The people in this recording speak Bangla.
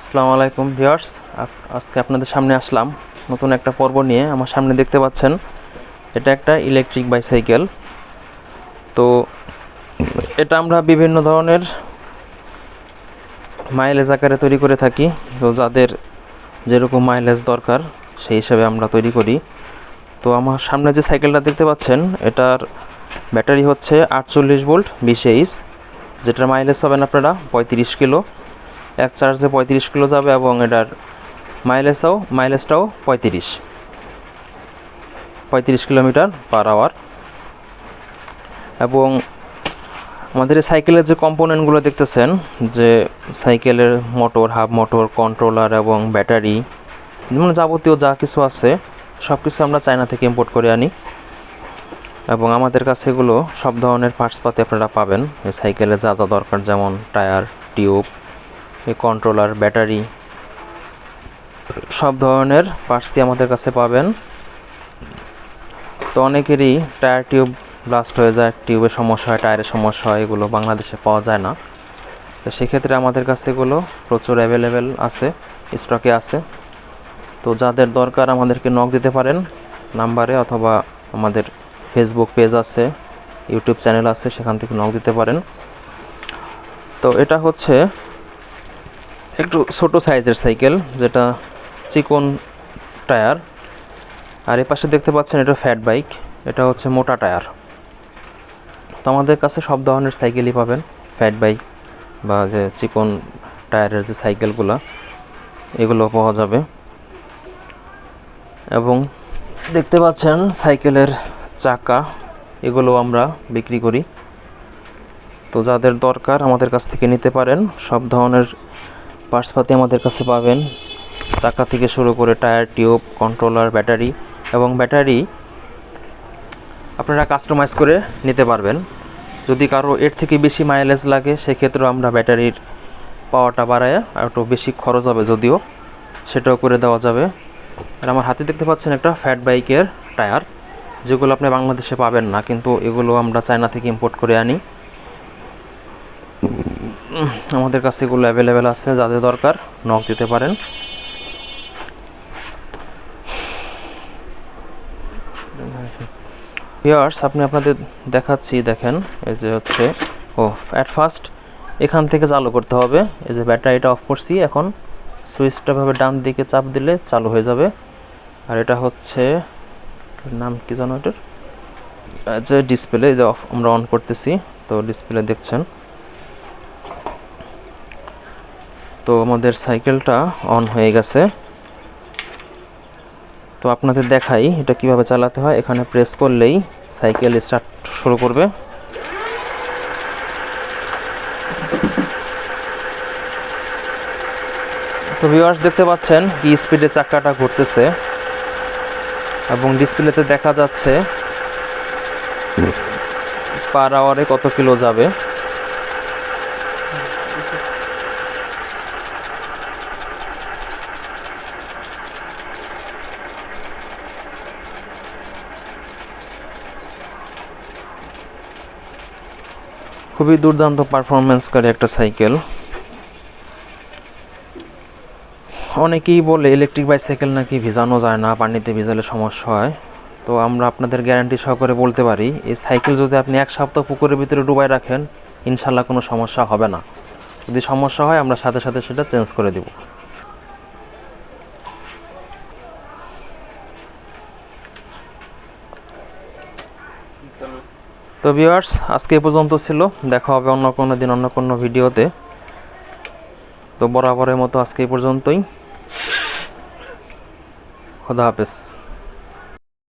আসসালামু আলাইকুম ভিউয়ার্স। আজকে আপনাদের সামনে আসলাম নতুন একটা পর্ব নিয়ে। আমার সামনে দেখতে পাচ্ছেন, এটা একটা ইলেকট্রিক বাইসাইকেল। তো এটা আমরা বিভিন্ন ধরনের মাইলেজ আকারে তৈরি করে থাকি। তো যাদের যেরকম মাইলেজ দরকার, সেই হিসাবে আমরা তৈরি করি। তো আমার সামনে যে সাইকেলটা দেখতে পাচ্ছেন, এটার ব্যাটারি হচ্ছে আটচল্লিশ ভোল্ট, বিশ এইচ, যেটার মাইলেজ পাবেন আপনারা পঁয়ত্রিশ কিলো। এক চার্জে পঁয়ত্রিশ কিলো যাবে এবং এটার মাইলেজটাও মাইলেজটাও পঁয়ত্রিশ। পঁয়ত্রিশ কিলোমিটার পার আওয়ার এবং আমাদের এই সাইকেলের যে কম্পোনেন্টগুলো দেখতেছেন, যে সাইকেলের মোটর হাফ মোটর কন্ট্রোলার এবং ব্যাটারি মানে যাবতীয় যা কিছু আছে সব কিছু আমরা চায়না থেকে ইম্পোর্ট করে আনি। এবং আমাদের কাছে এগুলো সব ধরনের পার্টস পাতি আপনারা পাবেন। এই সাইকেলে যা যা দরকার, যেমন টায়ার টিউব কন্ট্রোলার ব্যাটারি সব ধরনের পার্টসই আমাদের কাছে পাবেন। তো অনেকেরই টায়ার টিউব ব্লাস্ট হয়ে যায় টিউবের সমস্যা হয় টায়ারের সমস্যা হয়, এগুলো বাংলাদেশে পাওয়া যায় না। তো সেক্ষেত্রে আমাদের কাছে এগুলো প্রচুর অ্যাভেলেবেল আছে স্টকে আছে। তো যাদের দরকার আমাদেরকে নক দিতে পারেন নাম্বারে অথবা আমাদের ফেসবুক পেজ আছে ইউটিউব চ্যানেল আছে, সেখান থেকে নক দিতে পারেন। তো এটা হচ্ছে একটু ছোট সাইজের সাইকেল, যেটা চিকন টায়ার। আর এ পাশে দেখতে পাচ্ছেন এটা ফ্যাট বাইক, এটা হচ্ছে মোটা টায়ার। তো আমাদের কাছে সব ধরনের সাইকেলই পাবেন, ফ্যাট বাইক বা যে চিকন টায়ারের যে সাইকেলগুলো, এগুলো পাওয়া যাবে। এবং দেখতে পাচ্ছেন সাইকেলের চাকা, এগুলো আমরা বিক্রি করি। তো যাদের দরকার আমাদের কাছ থেকে নিতে পারেন, সব ধরনের পার্টসপাতি আমাদের কাছে পাবেন। চাকা থেকে শুরু করে টায়ার, টিউব, কন্ট্রোলার, ব্যাটারি এবং ব্যাটারি আপনারা কাস্টমাইজ করে নিতে পারবেন। যদি কারও এর থেকে বেশি মাইলেজ লাগে, সেক্ষেত্রেও আমরা ব্যাটারির পাওয়াটা বাড়ায় আর একটু বেশি খরচ হবে যদিও, সেটাও করে দেওয়া যাবে। আর আমার হাতে দেখতে পাচ্ছেন একটা ফ্যাট বাইকের টায়ার, যেগুলো আপনি বাংলাদেশে পাবেন না, কিন্তু এগুলো আমরা চায়না থেকে ইম্পোর্ট করে আনি। আমাদের কাছে এগুলো অ্যাভেলেবেল আছে, যাদের দরকার নক দিতে পারেন। ইয়ার্স আপনি আপনাদের দেখাচ্ছি, দেখেন, এই যে হচ্ছে, ও অ্যাট ফার্স্ট এখান থেকে চালু করতে হবে। এই যে ব্যাটারিটা অফ করছি, এখন সুইচটা ভাবে ডান দিকে চাপ দিলে চালু হয়ে যাবে। আর এটা হচ্ছে নাম কি জানো এটার? যে ডিসপ্লে যে অফ আমরা অন করতেছি, তো ডিসপ্লে দেখছেন। তো আমাদের সাইকেলটা অন হয়ে গেছে। তো আপনাদের দেখাই এটা কীভাবে চালাতে হয়। এখানে প্রেস করলেই সাইকেল স্টার্ট শুরু করবে। তো ভিউয়ার্স দেখতে পাচ্ছেন কি স্পিডে চাকাটা ঘুরতেছে। এবং ডিসপ্লেতে দেখা যাচ্ছে পার আওয়ারে কত কিলো যাবে। খুবই দুর্দান্ত পারফরমেন্সকারী একটা সাইকেল অনেকেই বলে ইলেকট্রিক বাইসাইকেল নাকি ভিজানো যায় না, পানিতে ভিজালে সমস্যা হয়। তো আমরা আপনাদের গ্যারান্টি সহকারে বলতে পারি, এই সাইকেল যদি আপনি এক সপ্তাহ পুকুরের ভিতরে ডুবাই রাখেন ইনশাল্লাহ কোনো সমস্যা হবে না। যদি সমস্যা হয়, আমরা সাথে সাথে সেটা চেঞ্জ করে দেব। তো ভিউয়ার্স, আজকে এ পর্যন্ত ছিল। দেখা হবে অন্য কোনো দিন, অন্য কোনো ভিডিওতে। তো বরাবরের মতো আজকে এই পর্যন্তই। খোদা হাফেজ।